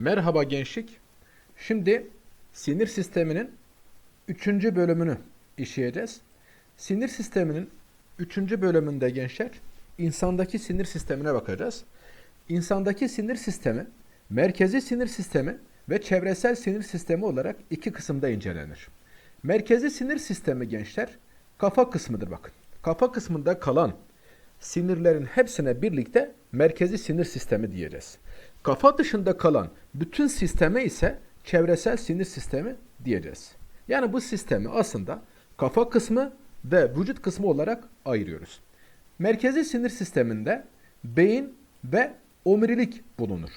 Merhaba gençlik. Şimdi sinir sisteminin üçüncü bölümünü işleyeceğiz. Sinir sisteminin üçüncü bölümünde gençler insandaki sinir sistemine bakacağız. İnsandaki sinir sistemi merkezi sinir sistemi ve çevresel sinir sistemi olarak iki kısımda incelenir. Merkezi sinir sistemi gençler kafa kısmıdır bakın. Kafa kısmında kalan sinirlerin hepsine birlikte merkezi sinir sistemi diyeceğiz. Kafa dışında kalan bütün sisteme ise çevresel sinir sistemi diyeceğiz. Yani bu sistemi aslında kafa kısmı ve vücut kısmı olarak ayırıyoruz. Merkezi sinir sisteminde beyin ve omurilik bulunur.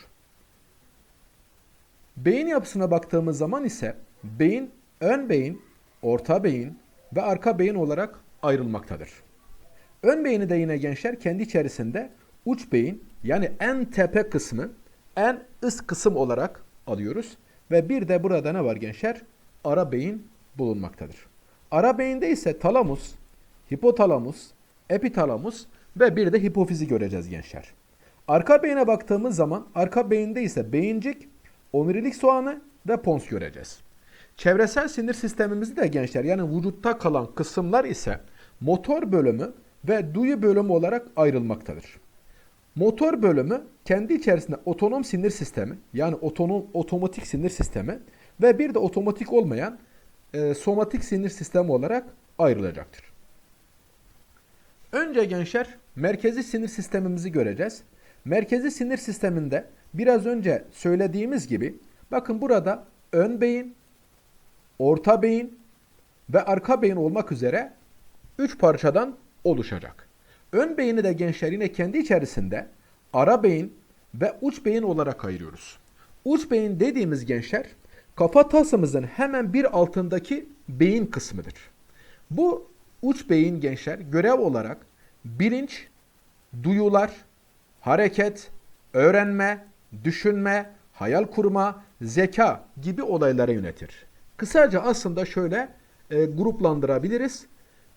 Beyin yapısına baktığımız zaman ise beyin ön beyin, orta beyin ve arka beyin olarak ayrılmaktadır. Ön beyni de yine gençler kendi içerisinde uç beyin yani en tepe kısmı, en üst kısım olarak alıyoruz. Ve bir de burada ne var gençler? Ara beyin bulunmaktadır. Ara beyinde ise talamus, hipotalamus, epitalamus ve bir de hipofizi göreceğiz gençler. Arka beyine baktığımız zaman arka beyinde ise beyincik, omurilik soğanı ve pons göreceğiz. Çevresel sinir sistemimizde de gençler yani vücutta kalan kısımlar ise motor bölümü ve duyu bölümü olarak ayrılmaktadır. Motor bölümü kendi içerisinde otonom sinir sistemi yani otonom otomatik sinir sistemi ve bir de otomatik olmayan e, somatik sinir sistemi olarak ayrılacaktır. Önce gençler merkezi sinir sistemimizi göreceğiz. Merkezi sinir sisteminde biraz önce söylediğimiz gibi bakın burada ön beyin, orta beyin ve arka beyin olmak üzere 3 parçadan oluşacak. Ön beyni de gençler yine kendi içerisinde ara beyin ve uç beyin olarak ayırıyoruz. Uç beyin dediğimiz gençler kafatasımızın hemen bir altındaki beyin kısmıdır. Bu uç beyin gençler görev olarak bilinç, duyular, hareket, öğrenme, düşünme, hayal kurma, zeka gibi olaylara yönetir. Kısaca aslında şöyle e, gruplandırabiliriz.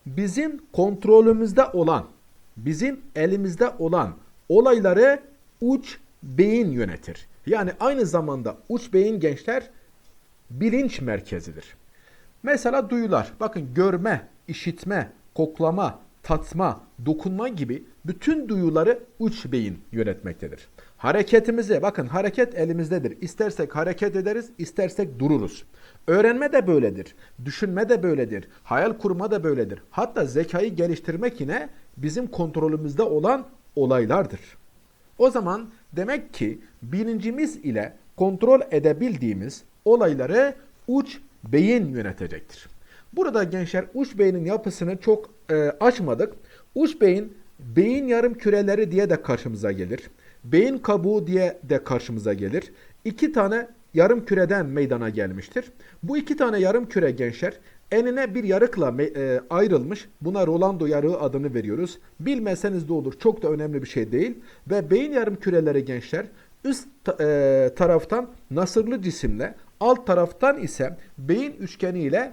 Bizim kontrolümüzde olan, bizim elimizde olan olayları uç beyin yönetir. Yani aynı zamanda uç beyin gençler bilinç merkezidir. Mesela duyular. Bakın görme, işitme, koklama, tatma, dokunma gibi bütün duyuları uç beyin yönetmektedir. Hareketimizi bakın hareket elimizdedir. İstersek hareket ederiz, istersek dururuz. Öğrenme de böyledir. Düşünme de böyledir. Hayal kurma da böyledir. Hatta zekayı geliştirmek yine bizim kontrolümüzde olan olaylardır. O zaman demek ki bilincimiz ile kontrol edebildiğimiz olayları uç beyin yönetecektir. Burada gençler uç beynin yapısını çok e, açmadık. Uç beyin beyin yarım küreleri diye de karşımıza gelir. Beyin kabuğu diye de karşımıza gelir. İki tane yarım küreden meydana gelmiştir. Bu iki tane yarım küre gençler enine bir yarıkla e, ayrılmış. Buna Rolando yarığı adını veriyoruz. Bilmeseniz de olur. Çok da önemli bir şey değil. Ve beyin yarım küreleri gençler üst e, taraftan nasırlı cisimle alt taraftan ise beyin üçgeni ile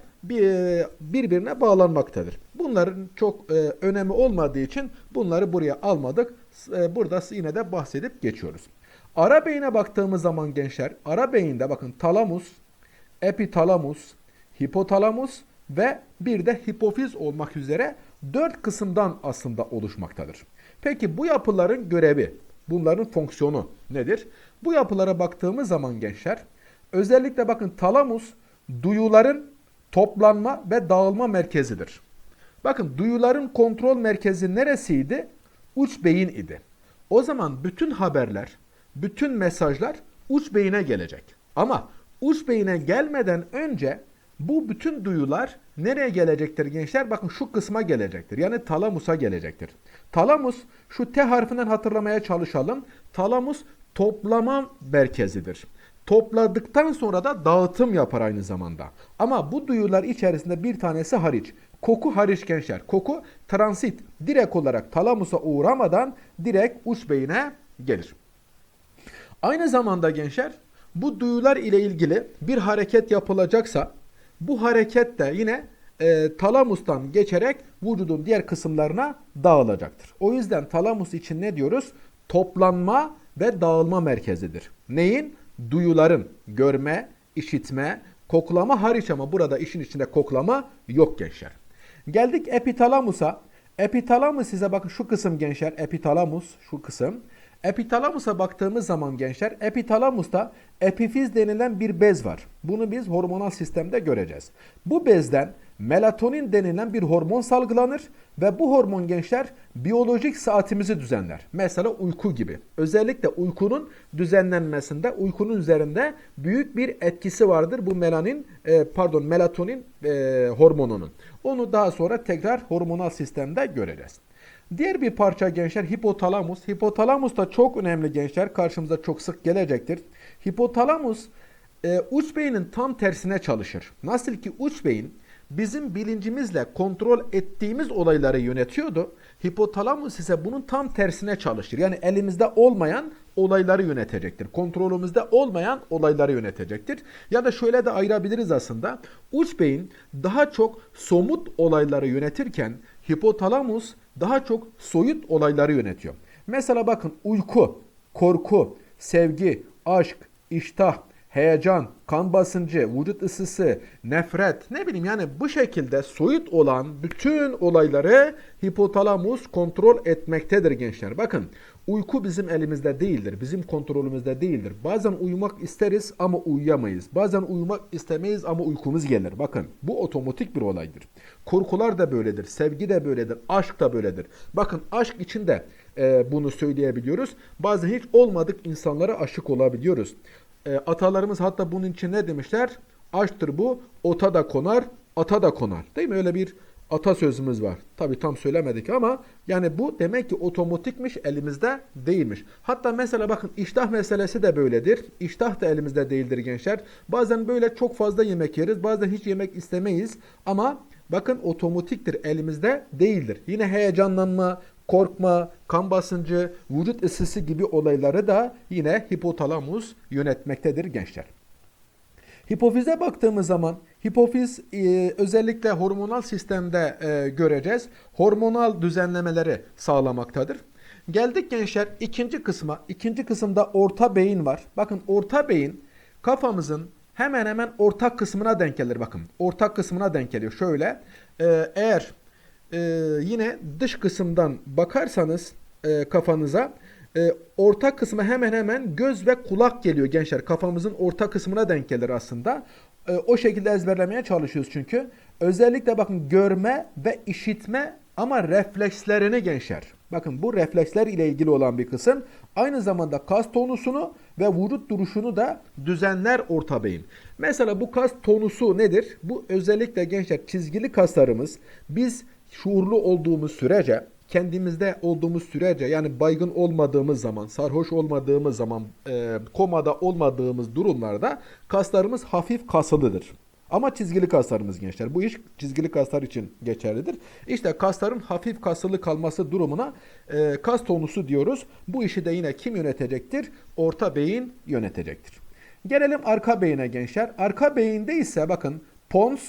birbirine bağlanmaktadır. Bunların çok e, önemi olmadığı için bunları buraya almadık. E, burada yine de bahsedip geçiyoruz. Ara beyine baktığımız zaman gençler, ara beyinde bakın talamus, epitalamus, hipotalamus ve bir de hipofiz olmak üzere dört kısımdan aslında oluşmaktadır. Peki bu yapıların görevi, bunların fonksiyonu nedir? Bu yapılara baktığımız zaman gençler, özellikle bakın talamus duyuların toplanma ve dağılma merkezidir. Bakın duyuların kontrol merkezi neresiydi? Uç beyin idi. O zaman bütün haberler, bütün mesajlar uç beyine gelecek. Ama uç beyine gelmeden önce bu bütün duyular nereye gelecektir gençler? Bakın şu kısma gelecektir. Yani talamusa gelecektir. Talamus şu T harfinden hatırlamaya çalışalım. Talamus toplama merkezidir. Topladıktan sonra da dağıtım yapar aynı zamanda. Ama bu duyular içerisinde bir tanesi hariç. Koku hariç gençler. Koku transit direkt olarak talamusa uğramadan direkt uç beyine gelir. Aynı zamanda gençler bu duyular ile ilgili bir hareket yapılacaksa bu hareket de yine e, talamustan geçerek vücudun diğer kısımlarına dağılacaktır. O yüzden talamus için ne diyoruz? Toplanma ve dağılma merkezidir. Neyin? duyuların görme, işitme, koklama hariç ama burada işin içinde koklama yok gençler. Geldik epitalamusa. Epitalamus size bakın şu kısım gençler epitalamus şu kısım. Epitalamusa baktığımız zaman gençler epitalamusta epifiz denilen bir bez var. Bunu biz hormonal sistemde göreceğiz. Bu bezden melatonin denilen bir hormon salgılanır ve bu hormon gençler biyolojik saatimizi düzenler. Mesela uyku gibi. Özellikle uykunun düzenlenmesinde uykunun üzerinde büyük bir etkisi vardır bu melanin e, pardon melatonin e, hormonunun. Onu daha sonra tekrar hormonal sistemde göreceğiz. Diğer bir parça gençler hipotalamus. Hipotalamus da çok önemli gençler. Karşımıza çok sık gelecektir. Hipotalamus e, uç beynin tam tersine çalışır. Nasıl ki uç beyin bizim bilincimizle kontrol ettiğimiz olayları yönetiyordu. Hipotalamus ise bunun tam tersine çalışır. Yani elimizde olmayan olayları yönetecektir. Kontrolümüzde olmayan olayları yönetecektir. Ya da şöyle de ayırabiliriz aslında. Uç beyin daha çok somut olayları yönetirken hipotalamus daha çok soyut olayları yönetiyor. Mesela bakın uyku, korku, sevgi, aşk, iştah, heyecan, kan basıncı, vücut ısısı, nefret ne bileyim yani bu şekilde soyut olan bütün olayları hipotalamus kontrol etmektedir gençler. Bakın uyku bizim elimizde değildir. Bizim kontrolümüzde değildir. Bazen uyumak isteriz ama uyuyamayız. Bazen uyumak istemeyiz ama uykumuz gelir. Bakın bu otomatik bir olaydır. Korkular da böyledir. Sevgi de böyledir. Aşk da böyledir. Bakın aşk içinde e, bunu söyleyebiliyoruz. Bazen hiç olmadık insanlara aşık olabiliyoruz. E, atalarımız hatta bunun için ne demişler? Aşktır bu, ota da konar, ata da konar. Değil mi? Öyle bir atasözümüz var. Tabi tam söylemedik ama yani bu demek ki otomatikmiş elimizde değilmiş. Hatta mesela bakın iştah meselesi de böyledir. İştah da elimizde değildir gençler. Bazen böyle çok fazla yemek yeriz. Bazen hiç yemek istemeyiz. Ama bakın otomatiktir elimizde değildir. Yine heyecanlanma, korkma, kan basıncı, vücut ısısı gibi olayları da yine hipotalamus yönetmektedir gençler. Hipofize baktığımız zaman hipofiz e, özellikle hormonal sistemde e, göreceğiz. Hormonal düzenlemeleri sağlamaktadır. Geldik gençler ikinci kısma. İkinci kısımda orta beyin var. Bakın orta beyin kafamızın hemen hemen ortak kısmına denk gelir. Bakın ortak kısmına denk geliyor. Şöyle e, eğer e, yine dış kısımdan bakarsanız e, kafanıza e, orta kısmı hemen hemen göz ve kulak geliyor gençler. Kafamızın orta kısmına denk gelir aslında. E, o şekilde ezberlemeye çalışıyoruz çünkü. Özellikle bakın görme ve işitme ama reflekslerini gençler. Bakın bu refleksler ile ilgili olan bir kısım. Aynı zamanda kas tonusunu ve vücut duruşunu da düzenler orta beyin. Mesela bu kas tonusu nedir? Bu özellikle gençler çizgili kaslarımız biz şuurlu olduğumuz sürece kendimizde olduğumuz sürece yani baygın olmadığımız zaman, sarhoş olmadığımız zaman, e, komada olmadığımız durumlarda kaslarımız hafif kasılıdır. Ama çizgili kaslarımız gençler. Bu iş çizgili kaslar için geçerlidir. İşte kasların hafif kasılı kalması durumuna e, kas tonusu diyoruz. Bu işi de yine kim yönetecektir? Orta beyin yönetecektir. Gelelim arka beyine gençler. Arka beyinde ise bakın pons,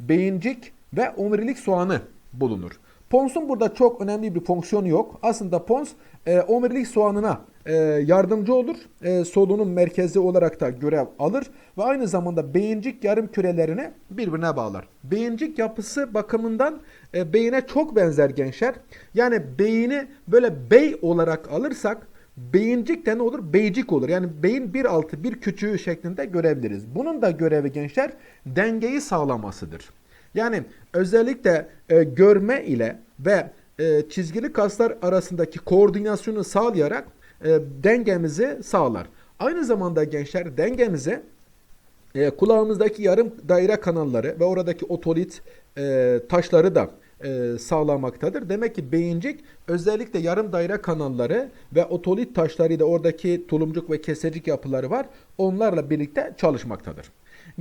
beyincik ve omurilik soğanı bulunur. Pons'un burada çok önemli bir fonksiyonu yok. Aslında pons e, omurilik soğanına e, yardımcı olur. E, solunum merkezi olarak da görev alır ve aynı zamanda beyincik yarım kürelerini birbirine bağlar. Beyincik yapısı bakımından e, beyine çok benzer gençler. Yani beyni böyle bey olarak alırsak beyincik de ne olur? Beycik olur. Yani beyin bir altı bir küçüğü şeklinde görebiliriz. Bunun da görevi gençler dengeyi sağlamasıdır. Yani özellikle e, görme ile ve e, çizgili kaslar arasındaki koordinasyonu sağlayarak e, dengemizi sağlar. Aynı zamanda gençler dengemizi e, kulağımızdaki yarım daire kanalları ve oradaki otolit e, taşları da e, sağlamaktadır. Demek ki beyincik özellikle yarım daire kanalları ve otolit taşları da oradaki tulumcuk ve kesecik yapıları var. Onlarla birlikte çalışmaktadır.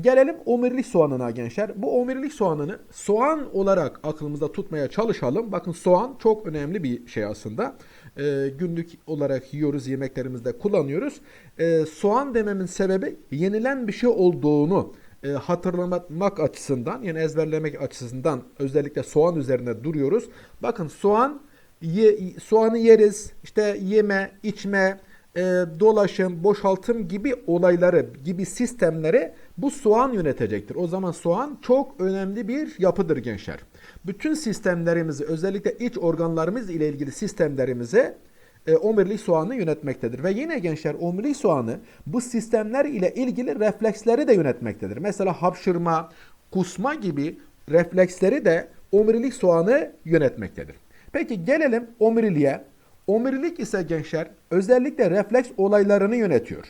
Gelelim omurilik soğanına gençler. Bu omurilik soğanını soğan olarak aklımızda tutmaya çalışalım. Bakın soğan çok önemli bir şey aslında. Ee, günlük olarak yiyoruz, yemeklerimizde kullanıyoruz. Ee, soğan dememin sebebi yenilen bir şey olduğunu e, hatırlamak açısından yani ezberlemek açısından özellikle soğan üzerine duruyoruz. Bakın soğan ye, soğanı yeriz, işte yeme, içme, e, dolaşım, boşaltım gibi olayları, gibi sistemleri bu soğan yönetecektir. O zaman soğan çok önemli bir yapıdır gençler. Bütün sistemlerimizi, özellikle iç organlarımız ile ilgili sistemlerimizi e, omurilik soğanı yönetmektedir. Ve yine gençler omurilik soğanı bu sistemler ile ilgili refleksleri de yönetmektedir. Mesela hapşırma, kusma gibi refleksleri de omurilik soğanı yönetmektedir. Peki gelelim omuriliğe. Omurilik ise gençler özellikle refleks olaylarını yönetiyor.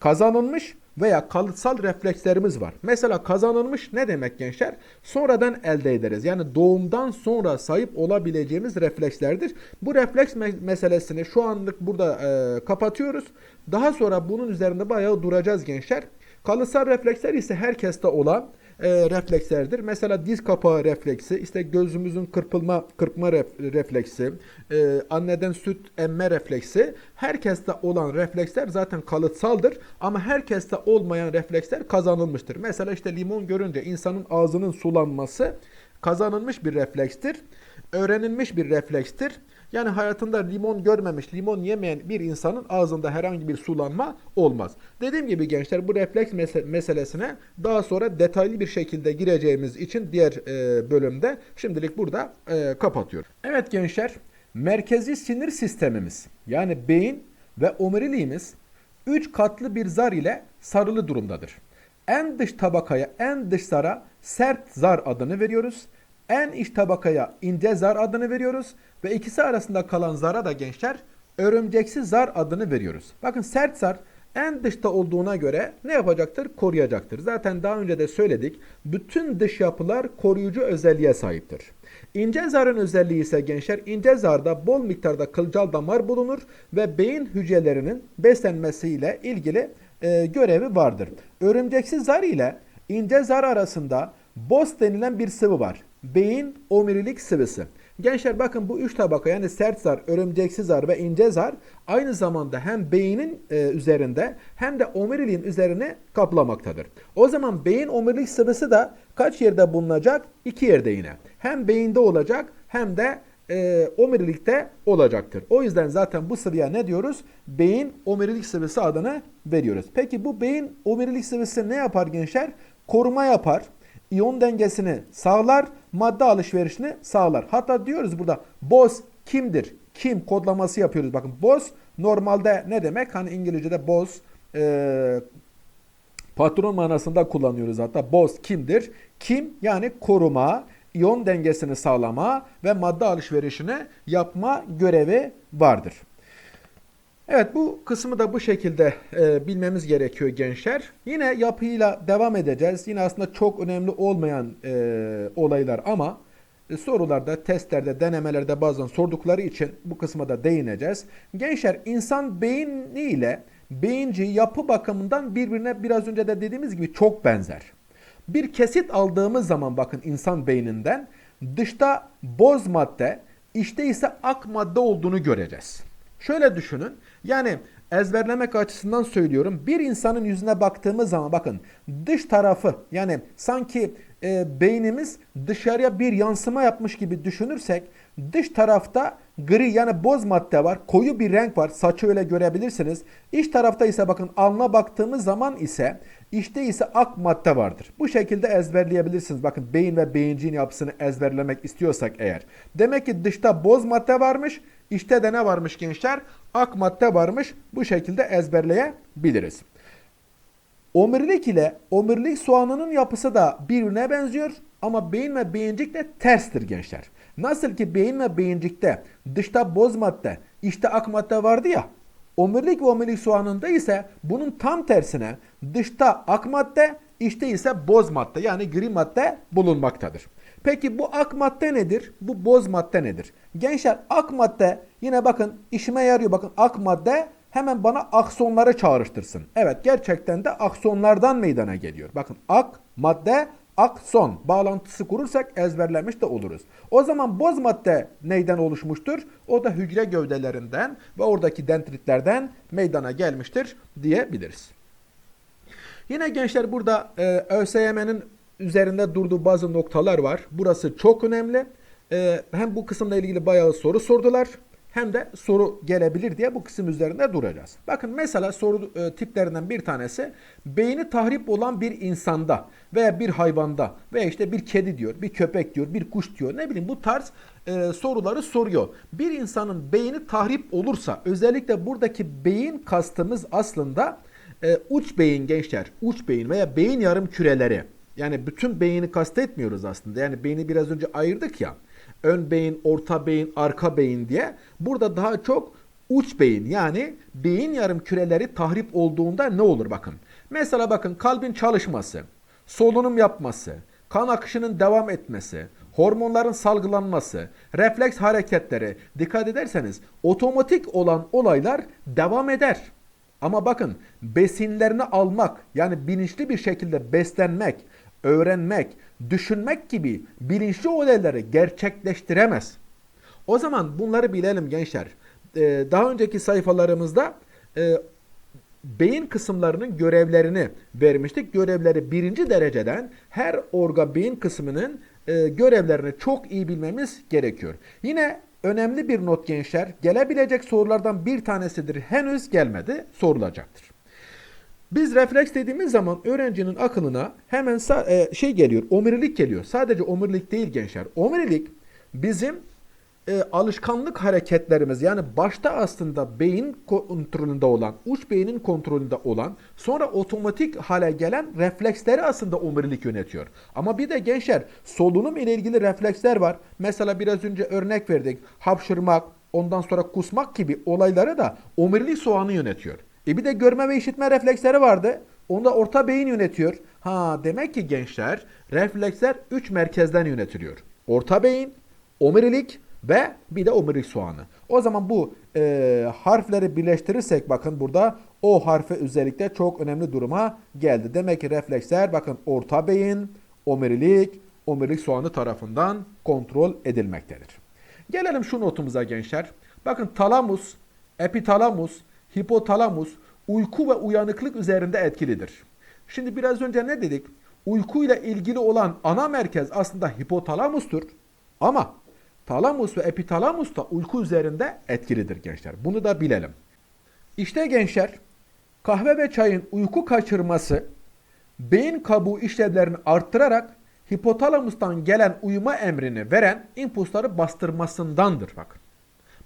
Kazanılmış veya kalıtsal reflekslerimiz var. Mesela kazanılmış ne demek gençler? Sonradan elde ederiz. Yani doğumdan sonra sahip olabileceğimiz reflekslerdir. Bu refleks me- meselesini şu anlık burada e, kapatıyoruz. Daha sonra bunun üzerinde bayağı duracağız gençler. Kalıtsal refleksler ise herkeste olan e, reflekslerdir. Mesela diz kapağı refleksi, işte gözümüzün kırpılma kırpma ref- refleksi, e, anneden süt emme refleksi. Herkeste olan refleksler zaten kalıtsaldır ama herkeste olmayan refleksler kazanılmıştır. Mesela işte limon görünce insanın ağzının sulanması kazanılmış bir reflekstir. Öğrenilmiş bir reflekstir. Yani hayatında limon görmemiş, limon yemeyen bir insanın ağzında herhangi bir sulanma olmaz. Dediğim gibi gençler bu refleks mese- meselesine daha sonra detaylı bir şekilde gireceğimiz için diğer e, bölümde şimdilik burada e, kapatıyorum. Evet gençler, merkezi sinir sistemimiz yani beyin ve omuriliğimiz 3 katlı bir zar ile sarılı durumdadır. En dış tabakaya, en dış zara sert zar adını veriyoruz. En iç tabakaya ince zar adını veriyoruz ve ikisi arasında kalan zara da gençler örümceksi zar adını veriyoruz. Bakın sert zar en dışta olduğuna göre ne yapacaktır? Koruyacaktır. Zaten daha önce de söyledik. Bütün dış yapılar koruyucu özelliğe sahiptir. İnce zarın özelliği ise gençler ince zarda bol miktarda kılcal damar bulunur ve beyin hücrelerinin beslenmesiyle ilgili e, görevi vardır. Örümceksi zar ile ince zar arasında BOS denilen bir sıvı var. Beyin omurilik sıvısı. Gençler bakın bu üç tabaka yani sert zar, örümceksi zar ve ince zar aynı zamanda hem beynin e, üzerinde hem de omuriliğin üzerini kaplamaktadır. O zaman beyin omurilik sıvısı da kaç yerde bulunacak? İki yerde yine. Hem beyinde olacak hem de e, omurilikte olacaktır. O yüzden zaten bu sıvıya ne diyoruz? Beyin omurilik sıvısı adını veriyoruz. Peki bu beyin omurilik sıvısı ne yapar gençler? Koruma yapar iyon dengesini sağlar, madde alışverişini sağlar. Hatta diyoruz burada boz kimdir? Kim kodlaması yapıyoruz. Bakın boz normalde ne demek? Hani İngilizce'de boz e, patron manasında kullanıyoruz hatta. Boz kimdir? Kim yani koruma, iyon dengesini sağlama ve madde alışverişini yapma görevi vardır. Evet bu kısmı da bu şekilde e, bilmemiz gerekiyor gençler. Yine yapıyla devam edeceğiz. Yine aslında çok önemli olmayan e, olaylar ama e, sorularda, testlerde, denemelerde bazen sordukları için bu kısma da değineceğiz. Gençler insan beyni ile beyinci yapı bakımından birbirine biraz önce de dediğimiz gibi çok benzer. Bir kesit aldığımız zaman bakın insan beyninden dışta boz madde, içte ise ak madde olduğunu göreceğiz. Şöyle düşünün. Yani ezberlemek açısından söylüyorum. Bir insanın yüzüne baktığımız zaman bakın dış tarafı yani sanki e, beynimiz dışarıya bir yansıma yapmış gibi düşünürsek dış tarafta gri yani boz madde var. Koyu bir renk var. Saçı öyle görebilirsiniz. İç tarafta ise bakın alnına baktığımız zaman ise işte ise ak madde vardır. Bu şekilde ezberleyebilirsiniz. Bakın beyin ve beyincin yapısını ezberlemek istiyorsak eğer. Demek ki dışta boz madde varmış. İşte de ne varmış gençler? Ak madde varmış. Bu şekilde ezberleyebiliriz. Omurilik ile omurilik soğanının yapısı da birbirine benziyor ama beyin ve beyincik de terstir gençler. Nasıl ki beyin ve beyincikte dışta boz madde, içte ak madde vardı ya. Omurilik ve omurilik soğanında ise bunun tam tersine dışta ak madde, içte ise boz madde yani gri madde bulunmaktadır. Peki bu ak madde nedir? Bu boz madde nedir? Gençler ak madde yine bakın işime yarıyor. Bakın ak madde hemen bana aksonları çağrıştırsın. Evet gerçekten de aksonlardan meydana geliyor. Bakın ak madde akson bağlantısı kurursak ezberlemiş de oluruz. O zaman boz madde neyden oluşmuştur? O da hücre gövdelerinden ve oradaki dendritlerden meydana gelmiştir diyebiliriz. Yine gençler burada e, ÖSYM'nin üzerinde durduğu bazı noktalar var. Burası çok önemli. E, hem bu kısımla ilgili bayağı soru sordular. hem de soru gelebilir diye bu kısım üzerinde duracağız. Bakın mesela soru e, tiplerinden bir tanesi beyni tahrip olan bir insanda veya bir hayvanda veya işte bir kedi diyor, bir köpek diyor, bir kuş diyor. Ne bileyim bu tarz e, soruları soruyor. Bir insanın beyni tahrip olursa özellikle buradaki beyin kastımız aslında e, uç beyin gençler. Uç beyin veya beyin yarım küreleri. Yani bütün beyni kastetmiyoruz aslında. Yani beyni biraz önce ayırdık ya. Ön beyin, orta beyin, arka beyin diye. Burada daha çok uç beyin yani beyin yarım küreleri tahrip olduğunda ne olur bakın. Mesela bakın kalbin çalışması, solunum yapması, kan akışının devam etmesi, hormonların salgılanması, refleks hareketleri dikkat ederseniz otomatik olan olaylar devam eder. Ama bakın besinlerini almak yani bilinçli bir şekilde beslenmek, öğrenmek, düşünmek gibi bilinçli olayları gerçekleştiremez. O zaman bunları bilelim gençler. Ee, daha önceki sayfalarımızda e, beyin kısımlarının görevlerini vermiştik. Görevleri birinci dereceden her orga beyin kısmının e, görevlerini çok iyi bilmemiz gerekiyor. Yine önemli bir not gençler. Gelebilecek sorulardan bir tanesidir. Henüz gelmedi. Sorulacaktır. Biz refleks dediğimiz zaman öğrencinin aklına hemen e, şey geliyor, omurilik geliyor. Sadece omurilik değil gençler. Omurilik bizim e, alışkanlık hareketlerimiz yani başta aslında beyin kontrolünde olan, uç beynin kontrolünde olan sonra otomatik hale gelen refleksleri aslında omurilik yönetiyor. Ama bir de gençler solunum ile ilgili refleksler var. Mesela biraz önce örnek verdik. Hapşırmak, ondan sonra kusmak gibi olayları da omurilik soğanı yönetiyor. E bir de görme ve işitme refleksleri vardı. Onu da orta beyin yönetiyor. Ha demek ki gençler refleksler 3 merkezden yönetiliyor. Orta beyin, omurilik ve bir de omurilik soğanı. O zaman bu e, harfleri birleştirirsek bakın burada o harfi özellikle çok önemli duruma geldi. Demek ki refleksler bakın orta beyin, omurilik, omurilik soğanı tarafından kontrol edilmektedir. Gelelim şu notumuza gençler. Bakın talamus, epitalamus, hipotalamus uyku ve uyanıklık üzerinde etkilidir. Şimdi biraz önce ne dedik? Uykuyla ilgili olan ana merkez aslında hipotalamustur. Ama talamus ve epitalamus da uyku üzerinde etkilidir gençler. Bunu da bilelim. İşte gençler kahve ve çayın uyku kaçırması beyin kabuğu işlevlerini arttırarak hipotalamustan gelen uyuma emrini veren impulsları bastırmasındandır bakın.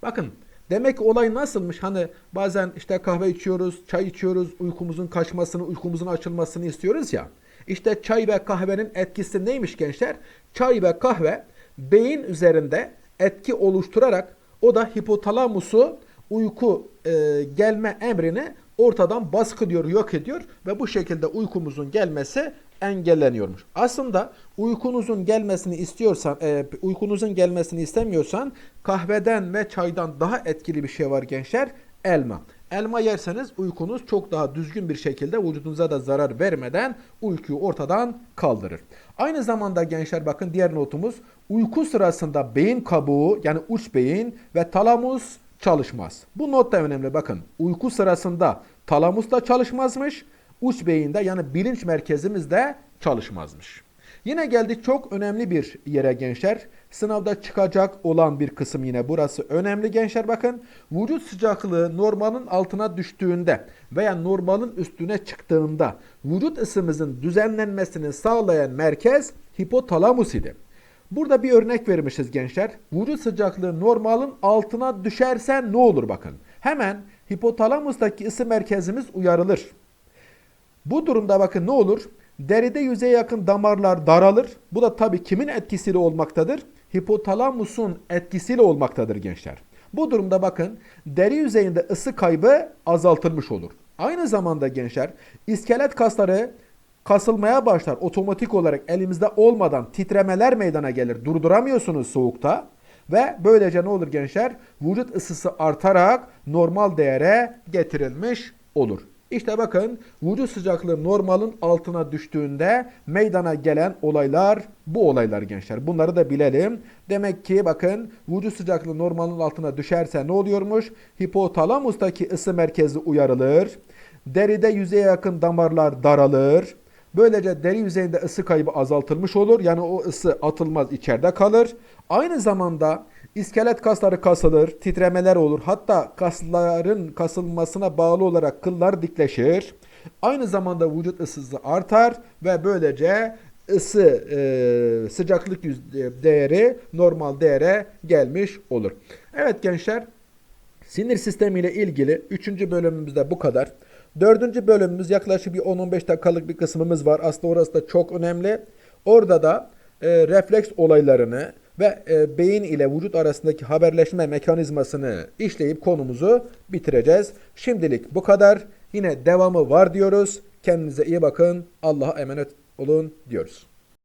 Bakın demek ki olay nasılmış? Hani bazen işte kahve içiyoruz, çay içiyoruz, uykumuzun kaçmasını, uykumuzun açılmasını istiyoruz ya. İşte çay ve kahvenin etkisi neymiş gençler? Çay ve kahve beyin üzerinde etki oluşturarak o da hipotalamusu uyku e, gelme emrini ortadan baskılıyor, yok ediyor ve bu şekilde uykumuzun gelmesi engelleniyormuş. Aslında uykunuzun gelmesini istiyorsan, e, uykunuzun gelmesini istemiyorsan kahveden ve çaydan daha etkili bir şey var gençler. Elma. Elma yerseniz uykunuz çok daha düzgün bir şekilde vücudunuza da zarar vermeden uykuyu ortadan kaldırır. Aynı zamanda gençler bakın diğer notumuz uyku sırasında beyin kabuğu yani uç beyin ve talamus çalışmaz. Bu not da önemli bakın. Uyku sırasında talamus da çalışmazmış. Uç beyinde yani bilinç merkezimiz de çalışmazmış. Yine geldik çok önemli bir yere gençler. Sınavda çıkacak olan bir kısım yine burası önemli gençler bakın. Vücut sıcaklığı normalin altına düştüğünde veya normalin üstüne çıktığında vücut ısımızın düzenlenmesini sağlayan merkez hipotalamus idi. Burada bir örnek vermişiz gençler. Vücut sıcaklığı normalin altına düşerse ne olur bakın. Hemen hipotalamustaki ısı merkezimiz uyarılır. Bu durumda bakın ne olur? Deride yüzeye yakın damarlar daralır. Bu da tabii kimin etkisiyle olmaktadır? Hipotalamusun etkisiyle olmaktadır gençler. Bu durumda bakın deri yüzeyinde ısı kaybı azaltılmış olur. Aynı zamanda gençler iskelet kasları kasılmaya başlar. Otomatik olarak elimizde olmadan titremeler meydana gelir. Durduramıyorsunuz soğukta. Ve böylece ne olur gençler? Vücut ısısı artarak normal değere getirilmiş olur. İşte bakın vücut sıcaklığı normalin altına düştüğünde meydana gelen olaylar bu olaylar gençler. Bunları da bilelim. Demek ki bakın vücut sıcaklığı normalin altına düşerse ne oluyormuş? Hipotalamustaki ısı merkezi uyarılır. Deride yüzeye yakın damarlar daralır. Böylece deri yüzeyinde ısı kaybı azaltılmış olur. Yani o ısı atılmaz içeride kalır. Aynı zamanda İskelet kasları kasılır, titremeler olur. Hatta kasların kasılmasına bağlı olarak kıllar dikleşir. Aynı zamanda vücut ısısı artar ve böylece ısı e, sıcaklık yüz- değeri normal değere gelmiş olur. Evet gençler Sinir sistemi ile ilgili 3. bölümümüzde bu kadar. 4. bölümümüz yaklaşık bir 10-15 dakikalık bir kısmımız var. Aslında orası da çok önemli. Orada da e, refleks olaylarını ve e, beyin ile vücut arasındaki haberleşme mekanizmasını işleyip konumuzu bitireceğiz. Şimdilik bu kadar. Yine devamı var diyoruz. Kendinize iyi bakın. Allah'a emanet olun diyoruz.